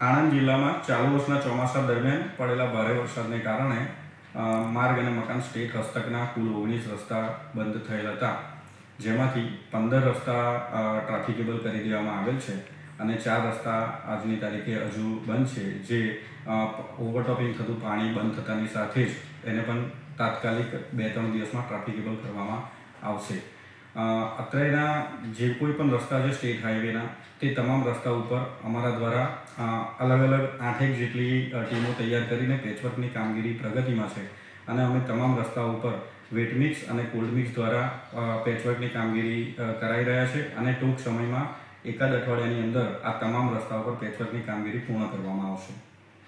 આણંદ જિલ્લામાં ચાલુ વર્ષના ચોમાસા દરમિયાન પડેલા ભારે વરસાદને કારણે માર્ગ અને મકાન સ્ટેટ હસ્તકના કુલ ઓગણીસ રસ્તા બંધ થયેલ હતા. જેમાંથી પંદર રસ્તા ટ્રાફિકેબલ કરી દેવામાં આવેલ છે અને ચાર રસ્તા આજની તારીખે હજુ બંધ છે, જે ઓવરટોપિંગ થતું પાણી બંધ થતાની સાથે જ એને પણ તાત્કાલિક બે ત્રણ દિવસમાં ટ્રાફિકેબલ કરવામાં આવશે. અત્રેના જે કોઈ પણ રસ્તા છે સ્ટેટ હાઈવેના, તે તમામ રસ્તા ઉપર અમારા દ્વારા અલગ અલગ આઠેક જેટલી ટીમો તૈયાર કરીને પેચવર્કની કામગીરી પ્રગતિમાં છે. અને અમે તમામ રસ્તા ઉપર વેટ મિક્સ અને કોલ્ડ મિક્સ દ્વારા પેચવર્કની કામગીરી કરાઈ રહ્યા છે અને ટૂંક સમયમાં એકાદ અઠવાડિયાની અંદર આ તમામ રસ્તા ઉપર પેચવર્કની કામગીરી પૂર્ણ કરવામાં આવશે.